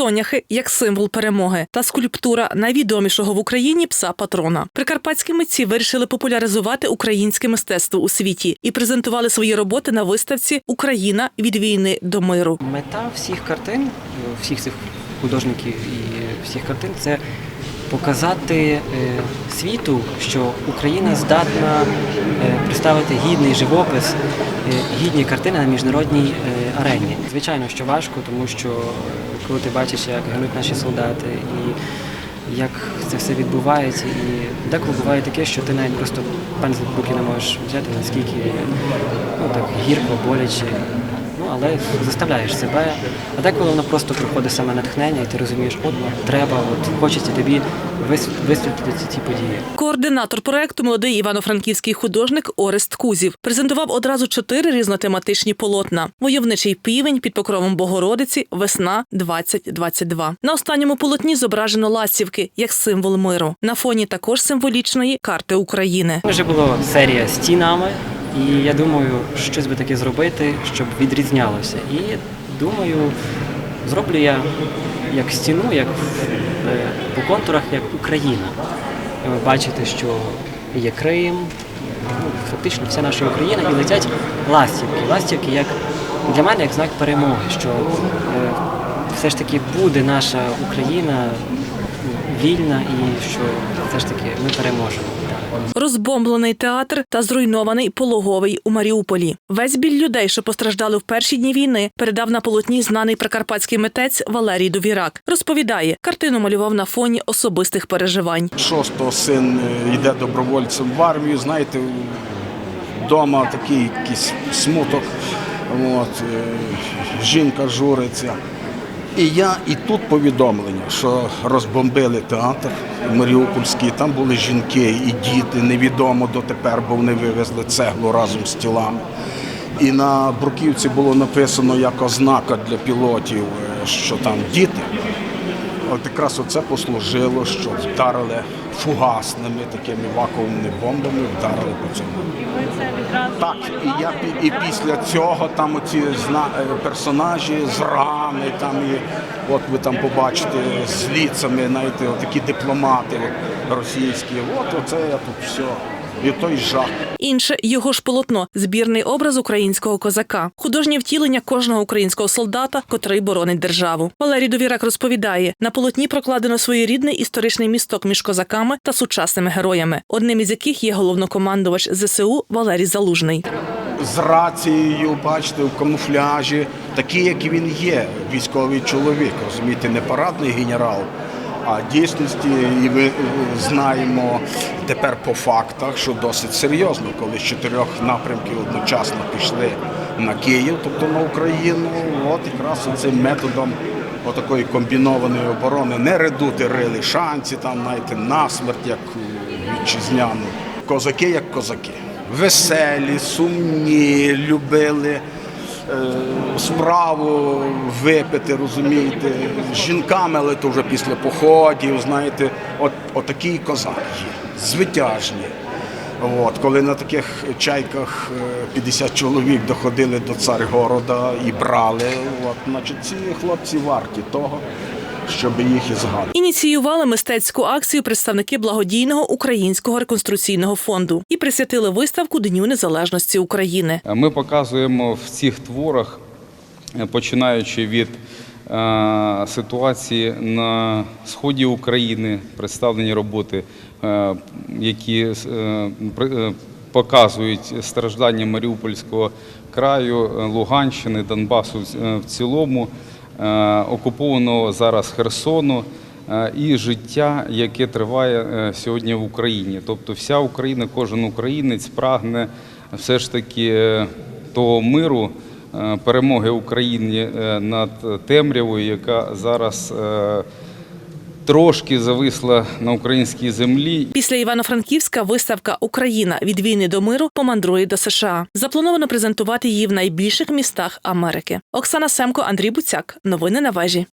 соняхи як символ перемоги та скульптура найвідомішого в Україні пса патрона. Прикарпатські митці вирішили популяризувати українське мистецтво у світі і презентували свої роботи на виставці Україна від війни до миру. Мета всіх картин, всіх цих художників і всіх картин це показати е, світу, що Україна здатна е, представити гідний живопис, е, гідні картини на міжнародній арені. Звичайно, що важко, тому що коли ти бачиш, як гинуть наші солдати і як це все відбувається, і деколи буває таке, що ти навіть просто пензлик в руки не можеш взяти, наскільки ну, так гірко, боляче. Але заставляєш себе. А деколи воно просто приходить саме натхнення, і ти розумієш, от треба, от хочеться тобі висвіт- висвітлити ці події. Координатор проекту молодий івано-франківський художник Орест Кузів презентував одразу чотири різнотематичні полотна: войовничий півень під покровом Богородиці, весна 2022. На останньому полотні зображено ластівки як символ миру. На фоні також символічної карти України. Вже була серія стінами, і я думаю, щось би таке зробити, щоб відрізнялося. І думаю, зроблю я як стіну, як е, по контурах, як Україна. Ви бачите, що є Крим, фактично вся наша Україна, і летять ластівки. Ластівки як для мене як знак перемоги, що е, все ж таки буде наша Україна вільна і що все ж таки ми переможемо. Розбомблений театр та зруйнований пологовий у Маріуполі. Весь біль людей, що постраждали в перші дні війни, передав на полотні знаний прикарпатський митець Валерій Довірак. Розповідає, картину малював на фоні особистих переживань. Шостого син е, йде добровольцем в армію, знаєте, вдома такий якийсь смуток, от, е, жінка журиться. І я і тут повідомлення, що розбомбили театр Маріупольський, там були жінки і діти, невідомо дотепер, бо вони вивезли цеглу разом з тілами. І на бруківці було написано як ознака для пілотів, е, що там діти. От якраз оце послужило, що вдарили фугасними такими вакуумними бомбами, вдарили по цьому. Так, і я і після цього там оці зна- е, персонажі з рами, там і от ви там побачите з ліцами, знаєте, такі дипломати от, російські. От оце я тут все. І той жах. Інше його ж полотно збірний образ українського козака, художнє втілення кожного українського солдата, котрий боронить державу. Валерій Довірак розповідає: на полотні прокладено своєрідний історичний місток між козаками та сучасними героями, одним із яких є головнокомандувач ЗСУ Валерій Залужний. з рацією, бачите, в камуфляжі, такий, як він є, військовий чоловік, розумієте, не парадний генерал. А дійсності, і ми знаємо тепер по фактах, що досить серйозно, коли з чотирьох напрямків одночасно пішли на Київ, тобто на Україну, от якраз цим методом отакої комбінованої оборони не редути рили шанці, там знаєте, насмерть, як вітчизняну. Козаки як козаки. Веселі, сумні, любили справу випити, розумієте, з жінками, але то вже після походів, знаєте, от, отакий козак є, звитяжні. От, коли на таких чайках е, 50 чоловік доходили до Царгорода і брали, от, значить, ці хлопці варті того, щоб їх і згадувати. Ініціювали мистецьку акцію представники благодійного українського реконструкційного фонду і присвятили виставку Дню Незалежності України. Ми показуємо в цих творах, е, починаючи від е, ситуації на сході України, представлені роботи, е, які е, е, показують страждання Маріупольського краю, е, Луганщини, Донбасу в- е, цілому, е, окупованого зараз Херсону. е, І життя, яке триває е, сьогодні в Україні. Тобто вся Україна, кожен українець прагне все ж таки е, того миру, е, перемоги України е, над темрявою, яка зараз е, трошки зависла на українській землі. Після Івано-Франківська виставка Україна від війни до миру помандрує до США. Заплановано презентувати її в найбільших містах Америки. Оксана Семко, Андрій Буцяк. Новини на вежі.